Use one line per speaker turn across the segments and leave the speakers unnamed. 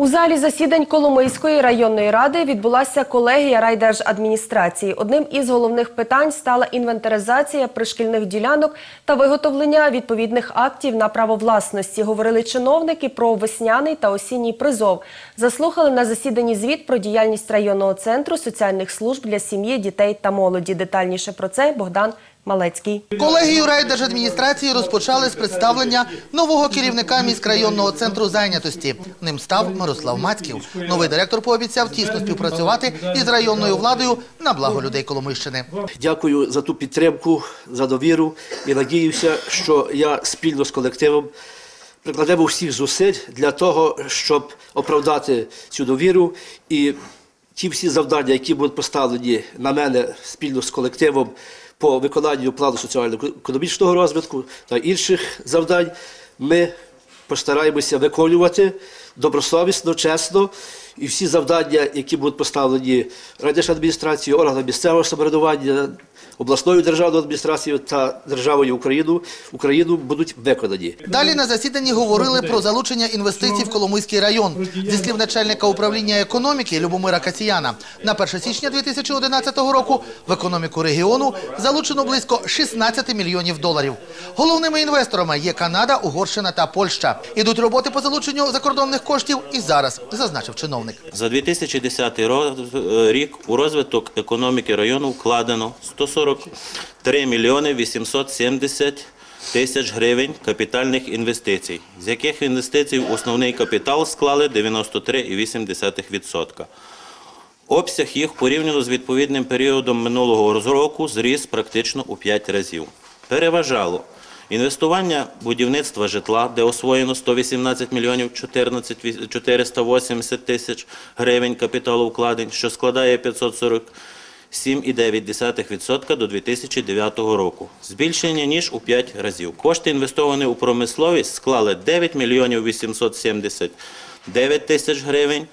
У залі засідань Коломийської районної ради відбулася колегія райдержадміністрації. Одним із головних питань стала інвентаризація пришкільних ділянок та виготовлення відповідних актів на право власності. Говорили чиновники про весняний та осінній призов. Заслухали на засіданні звіт про діяльність районного центру соціальних служб для сім'ї, дітей та молоді. Детальніше про це Богдан Малецький.
Колегію райдержадміністрації розпочали з представлення нового керівника міськрайонного центру зайнятості. Ним став Мирослав Мацьків. Новий директор пообіцяв тісно співпрацювати із районною владою на благо людей Коломийщини.
Дякую за ту підтримку, за довіру і надіюся, що я спільно з колективом прикладемо всіх зусиль для того, щоб оправдати цю довіру і ті всі завдання, які будуть поставлені на мене спільно з колективом по виконанню плану соціально-економічного розвитку та інших завдань, ми постараємося виконувати добросовісно, чесно. І всі завдання, які будуть поставлені райдержадміністрацією, органами місцевого самоврядування, обласною державною адміністрацією та державою Україну, Україну будуть виконані.
Далі на засіданні говорили про залучення інвестицій в Коломийський район. Зі слів начальника управління економіки Любомира Касіяна, на 1 січня 2011 року в економіку регіону залучено близько 16 мільйонів доларів. Головними інвесторами є Канада, Угорщина та Польща. Ідуть роботи по залученню закордонних коштів і зараз, зазначив чиновник.
За 2010 рік у розвиток економіки району вкладено 143 мільйони 870 тисяч гривень капітальних інвестицій, з яких інвестицій в основний капітал склали 93,8%. Обсяг їх порівняно з відповідним періодом минулого року зріс практично у 5 разів. Переважало інвестування будівництва житла, де освоєно 118 мільйонів 14 ві- 480 тисяч гривень капіталу вкладень, що складає 547,9% до 2009 року. Збільшення ніж у 5 разів. Кошти інвестовані у промисловість склали 9 мільйонів 879 тисяч гривень,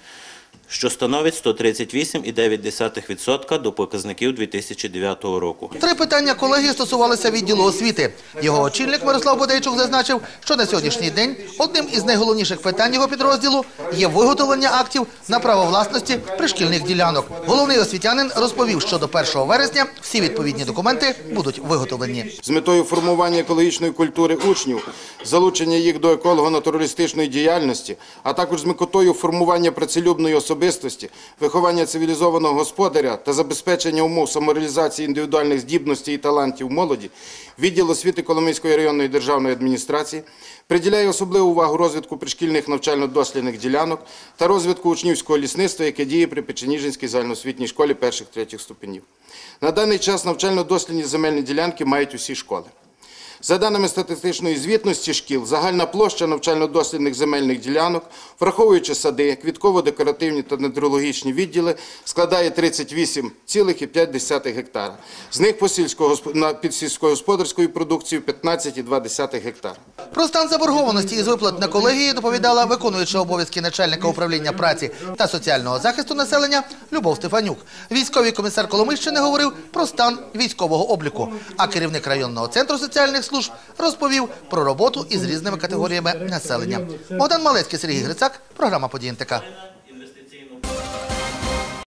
що становить 138,9% до показників 2009 року.
Три питання колегії стосувалися відділу освіти. Його очільник Мирослав Бодейчук зазначив, що на сьогоднішній день одним із найголовніших питань його підрозділу є виготовлення актів на право власності пришкільних ділянок. Головний освітянин розповів, що до 1 вересня всі відповідні документи будуть виготовлені.
з метою формування екологічної культури учнів, залучення їх до еколого-натуралістичної діяльності, а також з метою формування працелюбної особистості, виховання цивілізованого господаря та забезпечення умов самореалізації індивідуальних здібностей і талантів молоді, відділ освіти Коломийської районної державної адміністрації приділяє особливу увагу розвитку пришкільних навчально-дослідних ділянок та розвитку учнівського лісництва, яке діє при Печеніжинській загальноосвітній школі перших-третіх ступенів. На даний час навчально-дослідні земельні ділянки мають усі школи. За даними статистичної звітності шкіл, загальна площа навчально-дослідних земельних ділянок, враховуючи сади, квітково-декоративні та недрологічні відділи, складає 38,5 гектара. З них по на- під сільськогосподарською продукцією 15,2 гектара.
Про стан заборгованості із виплат на колегії доповідала виконуюча обов'язки начальника управління праці та соціального захисту населення Любов Стефанюк. Військовий комісар Коломийщини говорив про стан військового обліку, а керівник районного центру соціальних служб розповів про роботу із різними категоріями населення. Богдан Малецький, Сергій Грицак, програма «Події НТК».